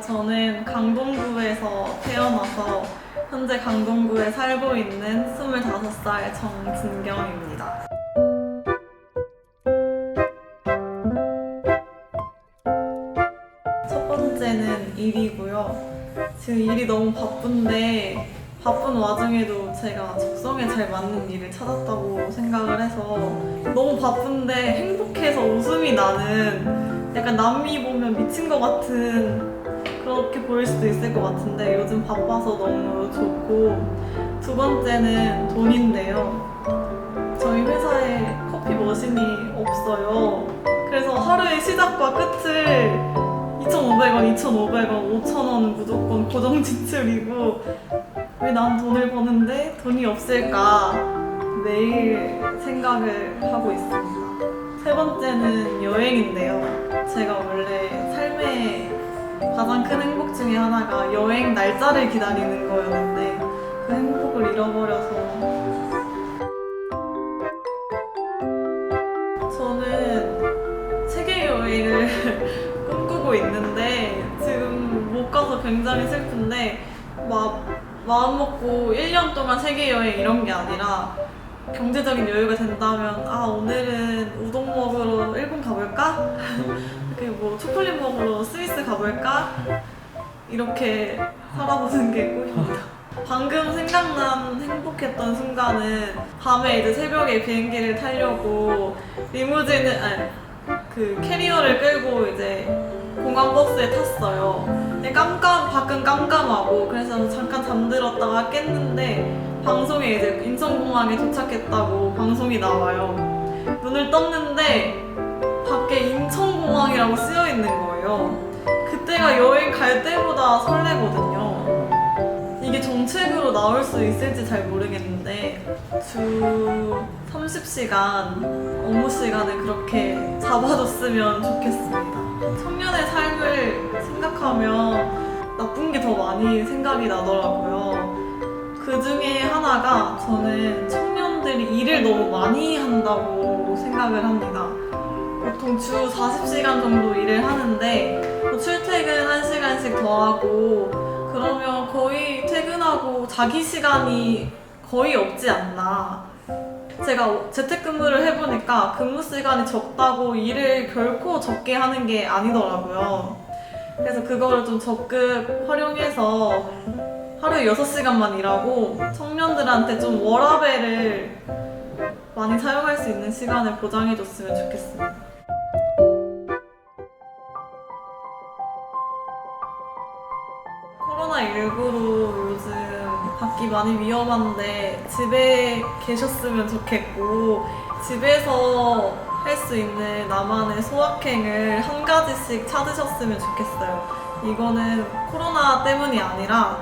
저는 강동구에서 태어나서 현재 강동구에 살고 있는 25살 정진경입니다. 첫 번째는 일이고요. 지금 일이 너무 바쁜데 바쁜 와중에도 제가 적성에 잘 맞는 일을 찾았다고 생각을 해서 너무 바쁜데 행복해서 웃음이 나는 약간 남이 보면 미친 것 같은 그렇게 보일 수도 있을 것 같은데 요즘 바빠서 너무 좋고 두 번째는 돈인데요. 저희 회사에 커피 머신이 없어요. 그래서 하루의 시작과 끝을 2,500원, 2,500원, 5,000원 무조건 고정 지출이고 왜 난 돈을 버는데 돈이 없을까 매일 생각을 하고 있습니다. 세 번째는 여행인데요. 제가 원래 삶의 가장 큰 행복 중에 하나가 여행 날짜를 기다리는 거였는데 그 행복을 잃어버려서 저는 세계 여행을 꿈꾸고 있는데 지금 못 가서 굉장히 슬픈데 막 마음 먹고 1년 동안 세계 여행 이런 게 아니라 경제적인 여유가 된다면 아 오늘은 우동 먹으러 일본 가볼까? 이렇게 뭐 초콜릿 먹으러 스위스 가볼까? 이렇게 살아보는 게 꿈입니다. 방금 생각난 행복했던 순간은 밤에 이제 새벽에 비행기를 타려고 리무진을 아니 그 캐리어를 끌고 이제 공항 버스에 탔어요. 근데 깜깜 밖은 깜깜하고 그래서 잠깐 잠들었다가 깼는데 방송에 이제 인천공항에 도착했다고 방송이 나와요. 눈을 떴는데 밖에 인천공항이라고 쓰여 있는 거예요. 그때가 여행 갈 때보다 설레거든요. 이게 정책으로 나올 수 있을지 잘 모르겠는데 주 30시간 업무 시간을 그렇게 잡아줬으면 좋겠습니다. 청년의 삶을 생각하면 나쁜 게 더 많이 생각이 나더라고요. 그 중에 하나가 저는 청년들이 일을 너무 많이 한다고 생각을 합니다. 보통 주 40시간 정도 일을 하는데 뭐 출퇴근 1 시간씩 더 하고 그러면 거의 퇴근하고 자기 시간이 거의 없지 않나. 제가 재택근무를 해보니까 근무 시간이 적다고 일을 결코 적게 하는 게 아니더라고요. 그래서 그거를 좀 적극 활용해서 하루에 6시간만 일하고 청년들한테 좀 워라밸을 많이 사용할 수 있는 시간을 보장해줬으면 좋겠습니다. 코로나19로 요즘 밖이 많이 위험한데 집에 계셨으면 좋겠고 집에서 할 수 있는 나만의 소확행을 한 가지씩 찾으셨으면 좋겠어요. 이거는 코로나 때문이 아니라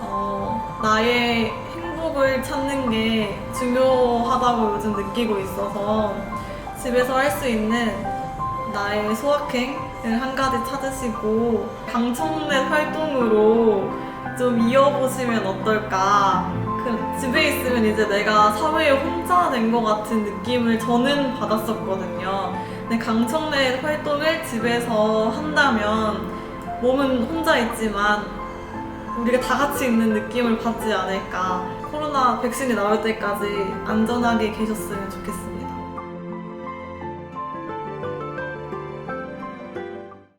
어, 나의 행복을 찾는 게 중요하다고 요즘 느끼고 있어서 집에서 할 수 있는 나의 소확행을 한 가지 찾으시고 강청넷 활동으로 좀 이어보시면 어떨까. 그 집에 있으면 이제 내가 사회에 혼자 된 것 같은 느낌을 저는 받았었거든요. 근데 강청넷 활동을 집에서 한다면 몸은 혼자 있지만 우리가 다 같이 있는 느낌을 받지 않을까. 코로나 백신이 나올 때까지 안전하게 계셨으면 좋겠습니다.